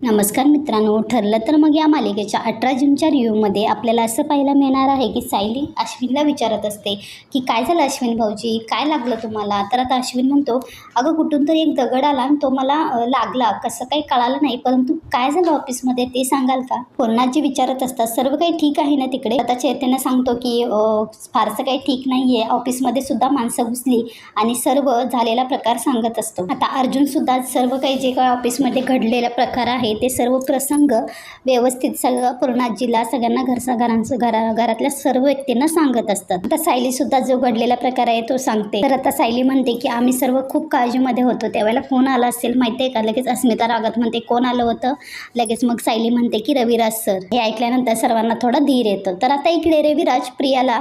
नमस्कार मित्रांनो ठरलं तर मग या मालिकेच्या अठरा जूनच्या रिव्ह्यूमध्ये आपल्याला असं पाहायला मिळणार आहे की सायली अश्विनला विचारत असते की काय झालं अश्विन भाऊजी? काय लागलं तुम्हाला? तर आता अश्विन म्हणतो अगं कुठून तरी एक दगड आला आणि तो मला लागला. कसं काही कळालं नाही परंतु काय झालं ऑफिसमध्ये ते सांगाल का? पूर्णाजी विचारत असतात सर्व काही ठीक आहे ना तिकडे? आता चैतन्य सांगतो की फारसं काही ठीक नाही आहे ऑफिसमध्ये सुद्धा माणसं घुसली आणि सर्व झालेला प्रकार सांगत असतो. आता अर्जुनसुद्धा सर्व काही जे काही ऑफिसमध्ये घडलेला प्रकार आहे ते सर्व प्रसंग व्यवस्थित सगळं पूर्णाजीला सगळ्यांना घरचा घरांचं घरा घरातल्या सर्व व्यक्तींना सांगत असतात. आता सायलीसुद्धा जो घडलेला प्रकार आहे तो सांगते. तर आता सायली म्हणते की आम्ही सर्व खूप काळजीमध्ये होतो. त्यावेळेला फोन आला असेल माहिती आहे का? लगेच अस्मिता रागत म्हणते कोण आलं होतं? लगेच मग सायली म्हणते की रविराज सर. हे ऐकल्यानंतर सर्वांना थोडा धीर येतो. तर आता इकडे रविराज प्रियाला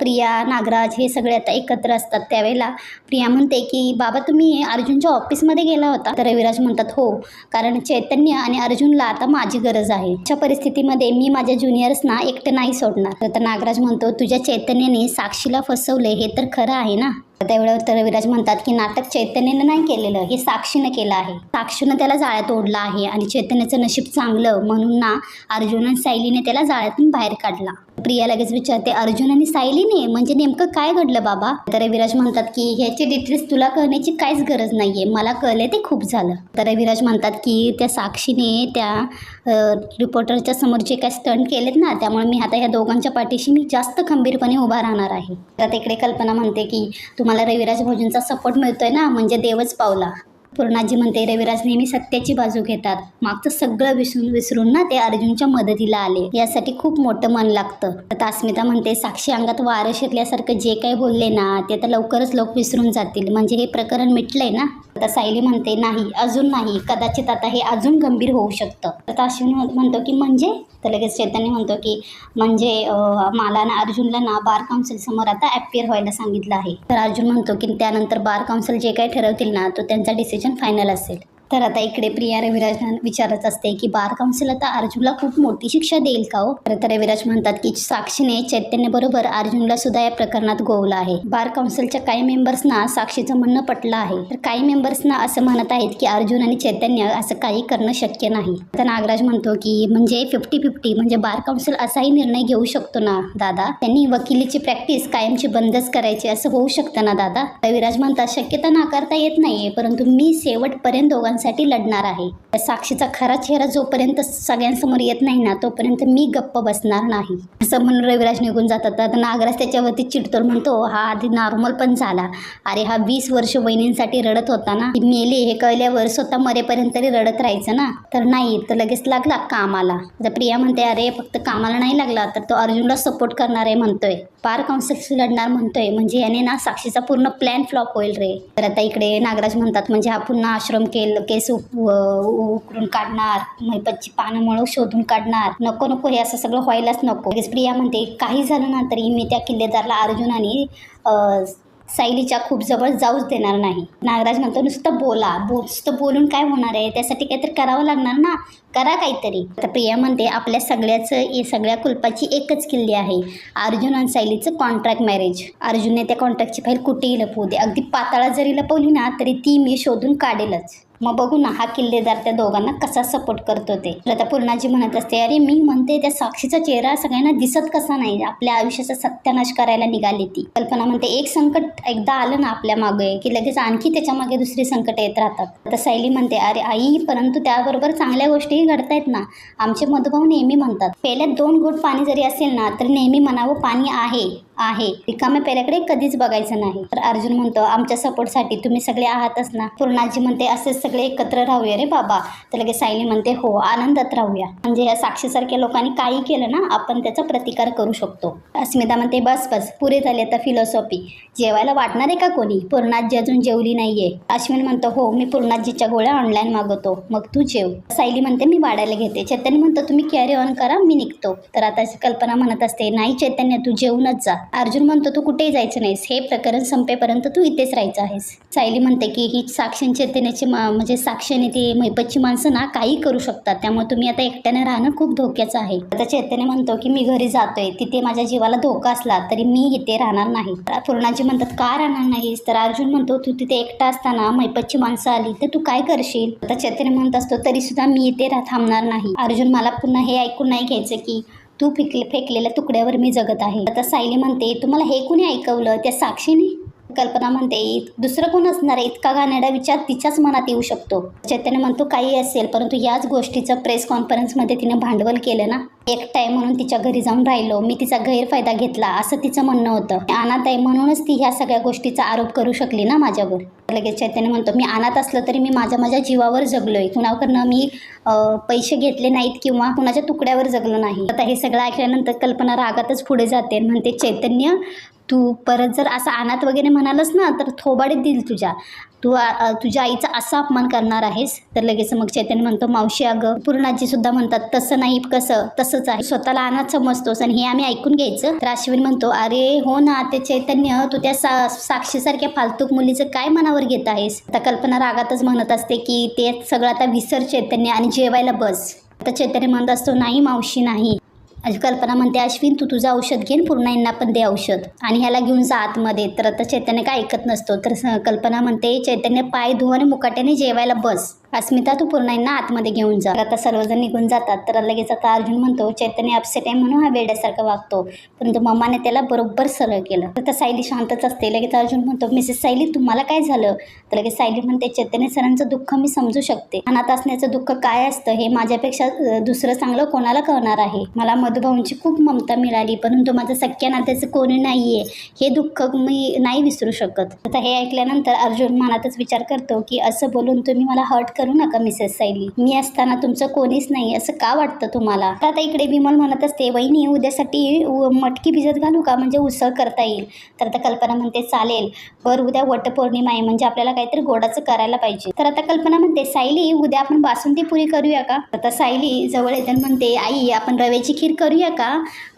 प्रिया नागराज हे सगळे आता एकत्र असतात. त्यावेळेला प्रिया म्हणते की बाबा तुम्ही अर्जुनच्या ऑफिसमध्ये गेला होता? तर रविराज म्हणतात हो. कारण चैतन्य आणि अर्जुनला आता माझी गरज आहे. अशा परिस्थितीमध्ये मी माझ्या ज्युनियर्सना एकटं नाही सोडणार. तर नागराज म्हणतो तुझ्या चैतन्याने साक्षीला फसवले हे तर खरं आहे ना? त्यावेळेवर तर रविराज म्हणतात की नाटक चैतन्यानं नाही केलेलं हे साक्षीनं केलं आहे. साक्षीनं त्याला जाळ्यात ओढलं आहे आणि चैतन्याचं नशीब चांगलं म्हणून ना अर्जुन आणि सायलीने त्याला जाळ्यातून बाहेर काढला. प्रिया लगेच विचारते अर्जुन आणि सायलीने? म्हणजे नेमकं काय घडलं बाबा? तर रविराज म्हणतात की ह्याचे डिटेल्स तुला कळण्याची काहीच गरज नाहीये. मला कळले ते खूप झालं. तर रविराज म्हणतात की त्या साक्षीने त्या रिपोर्टरच्या समोर जे काही स्टंट केलेत ना त्यामुळे मी आता ह्या दोघांच्या पाठीशी मी जास्त खंबीरपणे उभा राहणार आहे. तर तिकडे कल्पना म्हणते की तुम्हाला रविराज भोजनचा सपोर्ट मिळतोय ना? म्हणजे देवच पावला. पूर्णाजी म्हणते रविराज नेहमी सत्याची बाजू घेतात. मागचं सगळं विसरून विसरून ना ते अर्जुनच्या मदतीला आले. यासाठी खूप मोठं मन लागतं. तर अस्मिता म्हणते साक्षी अंगात वारं शिरल्यासारखं जे काही बोलले ना ते तर लवकरच लोक विसरून जातील. म्हणजे हे प्रकरण मिटलंय ना? आता सायली म्हणते नाही अजून नाही. कदाचित आता हे अजून गंभीर होऊ शकतं. तर अश्विनी म्हण- म्हणतो की म्हणजे? तर लगेच चैतन्य म्हणतो की म्हणजे मला ना अर्जुनला ना बार काउन्सिल समोर आता ॲपियर व्हायला सांगितलं आहे. तर अर्जुन म्हणतो की त्यानंतर बार काउन्सिल जे काही ठरवतील ना तो त्यांचा डिसिजन फायनल असेल तर आता इकडे प्रिया रविराज विचारत असते की बार काउन्सिल आता अर्जुनला खूप मोठी शिक्षा देईल का हो? तर रविराज म्हणतात की साक्षीने चैतन्यबरोबर अर्जुनला सुद्धा या प्रकरणात गोवलं आहे. बार काउन्सिलच्या काही मेंबर्सना साक्षीचं म्हणणं पटलं आहे. तर काही मेंबर्सना असं म्हणत आहेत की अर्जुन आणि चैतन्य असं काही करणं शक्य नाही. तर नागराज म्हणतो की म्हणजे फिफ्टी फिफ्टी म्हणजे बार काउन्सिल असाही निर्णय घेऊ शकतो ना दादा? त्यांनी वकिलीची प्रॅक्टिस कायमची बंदच करायची असं होऊ शकतं ना दादा? रविराज म्हणतात शक्यता नाकारता येत नाहीये परंतु मी शेवटपर्यंत दोघांसाठी लढणार आहे. त्या साक्षीचा खरा चेहरा जोपर्यंत सगळ्यांसमोर येत नाही ना तोपर्यंत मी गप्प बसणार नाही. असं म्हणून रविराज निघून जातात. तर नागराज त्याच्यावरती चिडतो म्हणतो हा आधी नॉर्मल पण झाला. अरे हा वीस वर्ष वहिनींसाठी रडत होता ना. मेले हे कळल्यावर स्वतः मरेपर्यंत तरी रडत राहायचं ना. तर नाही तर लगेच लागला कामाला. जर प्रिया म्हणते अरे फक्त कामाला नाही लागला तर तो अर्जुनला सपोर्ट करणार आहे म्हणतोय. पार काउन्सिल लढणार म्हणतोय म्हणजे याने ना साक्षीचा पूर्ण प्लॅन फ्लॉप होईल रे. तर आता इकडे नागराज म्हणतात म्हणजे हा पुन्हा आश्रम केल केस उक- उ- उकरून काढणार मैपतची पानं मळू शोधून काढणार. नको नको हे असं सगळं व्हायलाच नको. प्रिया म्हणते काही झालं ना तरी मी त्या किल्लेदारला अर्जुन आणि सायलीच्या खूप जवळ जाऊच देणार नाही. नागराज म्हणतो नुसतं बोला बो नुसतं बोलून काय होणार आहे? त्यासाठी काहीतरी करावं लागणार ना? करा काहीतरी. तर प्रिया म्हणते आपल्या सगळ्याचं हे सगळ्या कुलपाची एकच किल्ली आहे अर्जुन आणि सायलीचं कॉन्ट्रॅक्ट मॅरेज अर्जुनने त्या कॉन्ट्रॅक्टची फाईल कुठेही लपवू दे. अगदी पाताळा जरी लपवली ना तरी ती मी शोधून काढेलच. मग बघू ना हा किल्लेदार त्या दोघांना कसा सपोर्ट करतो ते. तर आता पूर्णाजी म्हणत असते अरे मी म्हणते त्या साक्षीचा चेहरा सगळ्यांना दिसत कसा नाही. आपल्या आयुष्याचा सत्यानाश करायला निघाली ती. कल्पना म्हणते एक संकट एकदा आलं ना आपल्या मागे की लगेच आणखी त्याच्यामागे दुसरी संकट येत राहतात. आता सायली म्हणते अरे आई परंतु त्याबरोबर चांगल्या गोष्टीही घडतायत ना. आमचे मधुभाऊ नेहमी म्हणतात पहिल्यात दोन घोट पाणी जरी असेल ना तर नेहमी म्हणावं पाणी आहे. आहे. रिकाम्या पेल्याकडे कधीच बघायचं नाही. तर अर्जुन म्हणतो आमच्या सपोर्टसाठी तुम्ही सगळे आहातच ना. पूर्णाजी म्हणते असेच सगळे एकत्र राहूया रे बाबा. तर लगेच सायली म्हणते हो आनंदात राहूया. म्हणजे या साक्षीसारख्या लोकांनी काही केलं ना आपण त्याचा प्रतिकार करू शकतो. अस्मिता म्हणते बस बस पुरे झाले आता फिलॉसॉफी जेवायला वाटणार आहे का कोणी? पूर्णाजी अजून जेवली नाहीये. अश्विन म्हणतो हो मी पूर्णाजीच्या गोळ्या ऑनलाईन मागवतो. मग तू जेव. सायली म्हणते मी वाढायला घेते. चैतन्य म्हणतो तुम्ही कॅरी ऑन करा मी निघतो. तर आता कल्पना म्हणत असते नाही चैतन्य तू जेवूनच जा. अर्जुन म्हणतो तू कुठेही जायचं नाहीस. हे प्रकरण संपेपर्यंत तू इथेच राहायचं आहेस. सायली म्हणते की ही साक्षी चैतन्याची मा म्हणजे साक्षी आणि ती मैपतची माणसं ना काही करू शकतात. त्यामुळे तुम्ही आता एकट्याने राहणं खूप धोक्याचं आहे. आता चैतन्य म्हणतो की मी घरी जातोय. तिथे माझ्या जीवाला धोका असला तरी मी इथे राहणार नाही. पूर्णाजी म्हणतात का राहणार नाहीस? तर अर्जुन म्हणतो तू तिथे एकटा असताना मैपतची माणसं आली तर तू काय करशील? आता चैतन्य म्हणत असतो तरी सुद्धा मी इथे रा थांबणार नाही. अर्जुन मला पुन्हा हे ऐकून नाही घ्यायचं की तू फेकले फेकलेल्या तुकड्यावर मी जगत आहे. आता सायली म्हणते तुम्हाला हे कुणी ऐकवलं? त्या साक्षीने कल्पना म्हणते दुसरं कोण असणार आहे? इतका घाणेरडा विचार तिच्याच मनात येऊ शकतो. चैतन्य म्हणतो काही असेल परंतु याच गोष्टीचं प्रेस कॉन्फरन्समध्ये तिने भांडवल केलं ना? एकटाय आहे म्हणून तिच्या घरी जाऊन राहिलो. मी तिचा गैरफायदा घेतला असं तिचं म्हणणं होतं. अनाथ आहे म्हणूनच ती ह्या सगळ्या गोष्टीचा आरोप करू शकली ना माझ्यावर? लगेच चैतन्य म्हणतो मी अनाथ असलं तरी मी माझ्या माझ्या जीवावर जगलोय. कुणाकडनं मी पैसे घेतले नाहीत किंवा कुणाच्या तुकड्यावर जगलो नाही. आता हे सगळं ऐकल्यानंतर कल्पना रागातच पुढे जाते. म्हणते चैतन्य तू परत जर असा अनाथ वगैरे म्हणालस ना तर थोबाडीत देईल तुझ्या. तू तुझ्या आईचा असा अपमान करणार आहेस. तर लगेच मग चैतन्य म्हणतो मावशी अगं पूर्णाजी सुद्धा म्हणतात तसं नाही कसं तसंच आहे. स्वतःला अनाथ समजतोस आणि हे आम्ही ऐकून घ्यायचं. तर अश्विन म्हणतो अरे हो ना ते चैतन्य तू त्या सा साक्षीसारख्या फालतूक मुलीचं काय मनावर घेत आहेस? आता कल्पना रागातच म्हणत असते की ते सगळं आता विसर चैतन्य आणि जेवायला बस. आता चैतन्य म्हणत असतो नाही मावशी नाही. अशी कल्पना म्हणते अश्विन तू तुझं औषध घेऊन पूर्णाईंना पण दे औषध. आणि ह्याला घेऊन जा आतमध्ये. तर आता चैतन्य काय ऐकत नसतो. तर कल्पना म्हणते चैतन्य पाय धुव आणि मुकाट्याने जेवायला बस. अस्मिता तू पूर्णाईंना आतमध्ये घेऊन जा. आता सर्वजण निघून जातात तर लगेच आता अर्जुन म्हणतो चैतन्य अपसेट आहे म्हणून हा वेड्यासारखा वागतो. परंतु मम्माने त्याला बरोबर सरळ केलं. तर सायली शांतच असते. लगेच अर्जुन म्हणतो मिसेस सायली तुम्हाला काय झालं? तर लगेच सायली म्हणते चैतन्य सरांचं दुःख मी समजू शकते. अनाथ असण्याचं दुःख काय असतं हे माझ्यापेक्षा दुसरं चांगलं कोणाला कळणार आहे? मला मधुभाऊंची खूप ममता मिळाली परंतु माझं सख्या नात्याचं कोणी नाही आहे हे दुःख मी नाही विसरू शकत. आता हे ऐकल्यानंतर अर्जुन मनातच विचार करतो की असं बोलून तुम्ही मला हर्ट करू नका मिसेस सायली. मी असताना तुमचं कोणीच नाही असं का वाटतं तुम्हाला? तर आता इकडे विमल म्हणत असते वहिनी उद्यासाठी उ- मटकी भिजत घालू का? म्हणजे उसळ करता येईल. तर आता कल्पना म्हणते चालेल. बरं उद्या वटपौर्णिमा आहे म्हणजे आपल्याला काहीतरी गोडाचं करायला पाहिजे. तर आता कल्पना म्हणते सायली उद्या आपण बासुंदी पुरी करूया का? आता सायली जवळ येते आणि म्हणते आई आपण रव्याची खीर करूया का?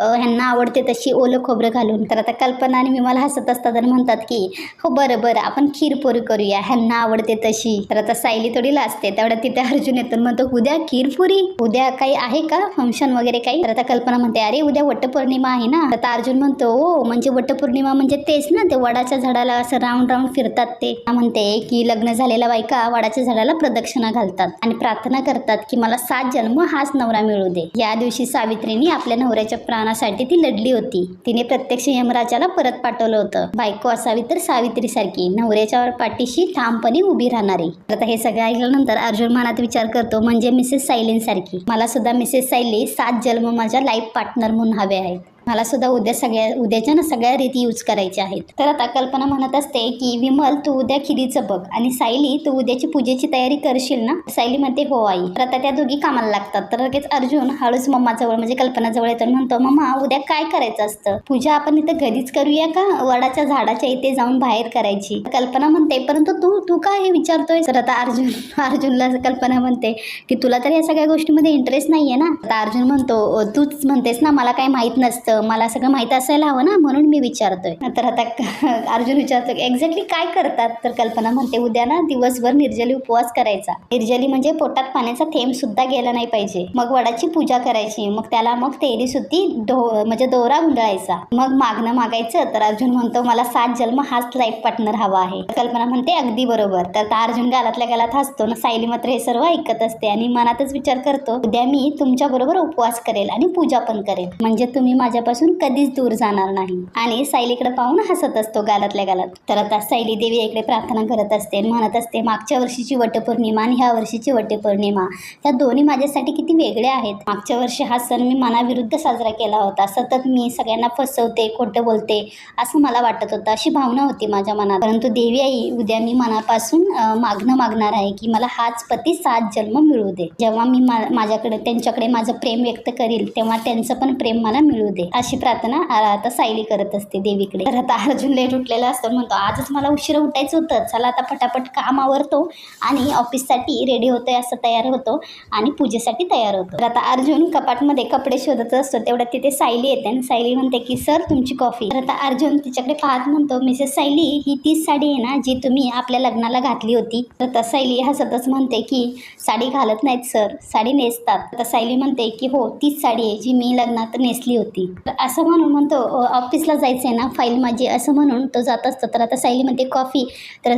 ह्यांना आवडते तशी ओलं खोबरं घालून. तर आता कल्पना आणि विमल हसत असतात आणि म्हणतात की हो बरं बरं आपण खीर पुरी करूया ह्यांना आवडते तशी. तर आता सायली थोडी असते. तेवढ्या तिथे अर्जुन येतो म्हणतो उद्या खीरपुरी उद्या काही आहे का? फंक्शन वगैरे काही? तर आता कल्पना म्हणते अरे उद्या वटपौर्णिमा आहे ना. तर आता अर्जुन म्हणतो ओ म्हणजे वटपौर्णिमा म्हणजे तेच ना ते वडाच्या झाडाला असं राऊंड राऊंड फिरतात ते. म्हणते की लग्न झालेल्या बायका वडाच्या झाडाला प्रदक्षिणा घालतात आणि प्रार्थना करतात की मला सात जन्म हाच नवरा मिळू दे. या दिवशी सावित्रीने आपल्या नवऱ्याच्या प्राणासाठी ती लढली होती. तिने प्रत्यक्ष यमराजाला परत पाठवलं होतं. बायको असावी तर सावित्रीसारखी नवऱ्याच्या पाठीशी ठामपणे उभी राहणारी. आता हे सगळं ऐकल्यानंतर अर्जुन मनात विचार करतो म्हणजे मिसेस सायलींसारखी. मला सुद्धा मिसेस सायली सात जन्म माझ्या लाईफ पार्टनर म्हणून हवे आहेत. मला सुद्धा उद्या सगळ्या उद्याच्या ना सगळ्या रीती यूज करायच्या आहेत. तर आता कल्पना म्हणत असते की विमल तू उद्या खिरीचं बघ आणि सायली तू उद्याची पूजेची तयारी करशील ना? सायली म्हणते हो आई. तर आता त्या दोघी कामाला लागतात. तर लगेच अर्जुन हळूच मम्माजवळ म्हणजे कल्पनाजवळ येतो म्हणतो मम्मा उद्या काय करायचं असतं? पूजा आपण इथं घरीच करूया का? वडाच्या झाडाच्या इथे जाऊन बाहेर करायची. कल्पना म्हणते परंतु तू तू काय हे विचारतोय? तर आता अर्जुन अर्जुनला कल्पना म्हणते की तुला तर या सगळ्या गोष्टीमध्ये इंटरेस्ट नाही आहे ना आता अर्जुन म्हणतो तूच म्हणतेस ना मला काय माहीत नसतं. मला सगळं माहीत असायला हवं ना म्हणून मी विचारतोय. तर आता अर्जुन विचारतो एक्झॅक्टली काय करतात? तर कल्पना म्हणते उद्या ना दिवसभर निर्जली उपवास करायचा. निर्जली म्हणजे पोटात पाण्याचा थेंब सुद्धा गेला नाही पाहिजे. मग वडाची पूजा करायची. मग त्याला मग तेरी सुद्धी डो म्हणजे दोरा गुंडाळायचा. मग मागणं मागायचं. तर अर्जुन म्हणतो मला सात जन्म हाच लाईफ पार्टनर हवा आहे. कल्पना म्हणते अगदी बरोबर. तर अर्जुन गालातल्या गालात हसतो. ना सायली मात्र हे सर्व ऐकत असते आणि मनातच विचार करतो उद्या मी तुमच्या बरोबर उपवास करेल आणि पूजा पण करेल. म्हणजे तुम्ही माझ्या माझ्यापासून कधीच दूर जाणार नाही. आणि सायलीकडे पाहून हसत असतो गालातल्या गालात. तर आता सायली देवी इकडे प्रार्थना करत असते म्हणत असते मागच्या वर्षीची वटपौर्णिमा आणि ह्या वर्षीची वटपौर्णिमा ह्या दोन्ही माझ्यासाठी किती वेगळे आहेत. मागच्या वर्षी हा सण मी मनाविरुद्ध साजरा केला होता. सतत मी सगळ्यांना फसवते खोटं बोलते असं मला वाटत होतं. अशी भावना होती माझ्या मनात. परंतु देवी आई उद्या मी मनापासून मागणं मागणार आहे की मला हाच पती सात जन्म मिळू दे. जेव्हा मी मा माझ्याकडे त्यांच्याकडे माझं प्रेम व्यक्त करील तेव्हा त्यांचं पण प्रेम मला मिळू दे. अशी प्रार्थना आता सायली करत असते देवीकडे. तर आता अर्जुन लेट उठलेला असतो म्हणतो आजच मला उशिरा उठायचं होतं चला आता पटापट काम आवरतो आणि ऑफिससाठी रेडी होतोय असं तयार होतो आणि पूजेसाठी तयार होतो. तर आता अर्जुन कपाटमध्ये कपडे शोधत असतो तेवढ्यात तिथे सायली येते आणि सायली म्हणते की सर तुमची कॉफी. तर आता अर्जुन तिच्याकडे पाहत म्हणतो मिसेस सायली ही तीच साडी आहे ना जी तुम्ही आपल्या लग्नाला घातली होती? तर आता सायली हसतच म्हणते की साडी घालत नाहीत सर साडी नेसतात. तर सायली म्हणते की हो तीच साडी आहे जी मी लग्नात नेसली होती. असं म्हणून म्हणतो ऑफिसला जायचं आहे ना फाईल माझी असं म्हणून तो जात असतो. तर आता सायली म्हणते कॉफी तर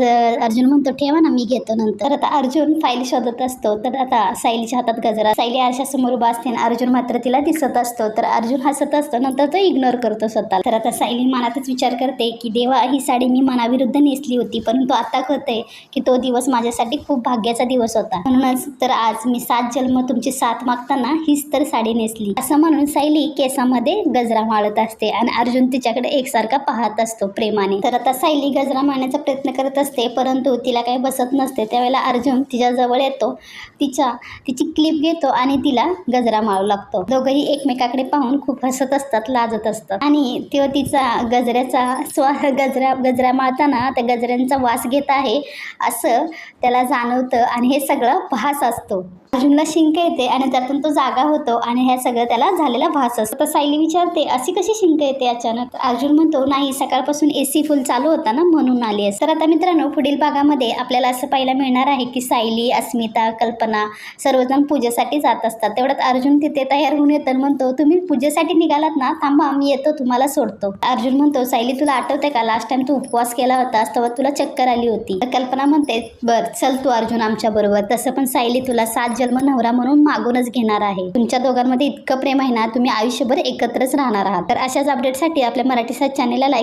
अर्जुन म्हणतो ठेवा ना मी घेतो नंतर. आता अर्जुन फाईल शोधत असतो. तर आता सायलीच्या हातात गजरा सायली आरशासमोर उभा असते आणि अर्जुन मात्र तिला दिसत असतो. तर अर्जुन हसत असतो नंतर तो इग्नोर करतो स्वतः तर आता सायली मनातच विचार करते की देवा ही साडी मी मनाविरुद्ध नेसली होती परंतु आता कळतंय की तो दिवस माझ्यासाठी खूप भाग्याचा दिवस होता. म्हणूनच तर आज मी सात जन्म तुमची साथ मागताना हीच तर साडी नेसली. असं म्हणून सायली केसामध्ये गजरा माळत असते आणि अर्जुन तिच्याकडे एकसारखा पाहत असतो प्रेमाने. तर आता सायली गजरा मारण्याचा प्रयत्न करत असते परंतु तिला काही बसत नसते. त्यावेळेला अर्जुन तिच्याजवळ येतो तिच्या तिची क्लिप घेतो आणि तिला गजरा मारू लागतो. दोघंही एकमेकाकडे पाहून खूप हसत असतात लाजत असतात. आणि तो तिचा गजऱ्याचा स्वा गजरा गजरा मारताना त्या गजऱ्यांचा वास घेत आहे असं त्याला जाणवतं आणि हे सगळं भास असतो. अर्जुनला शिंक येते आणि त्यातून तो जागा होतो आणि हे सगळं त्याला झालेला भास असतो. तर सायली विचार विचारते अशी कशी शिंक येते अचानक? अर्जुन म्हणतो नाही सकाळपासून ए सी फुल चालू होता ना म्हणून आली आहे तर आता मित्रांनो पुढील भागामध्ये आपल्याला असं पाहायला मिळणार आहे की सायली अस्मिता कल्पना सर्वजण पूजेसाठी जात असतात. तेवढ्यात अर्जुन तिथे तयार होऊन येतं म्हणतो तुम्ही पूजेसाठी निघालात ना थांबा मी येतो तुम्हाला सोडतो. अर्जुन म्हणतो सायली तुला आठवते का? लास्ट टाइम तू उपवास केला होतास तेव्हा तुला चक्कर आली होती. कल्पना म्हणते बर चल तू अर्जुन आमच्या बरोबर. तसं पण सायली तुला सात जन्म नवरा म्हणून मागूनच घेणार आहे. तुमच्या दोघांमध्ये इतकं प्रेम आहे ना तुम्ही आयुष्यभर एकत्रच राहणार आहात. तर अशाच अपडेटसाठी आपल्या मराठी सात चॅनेलला लाईक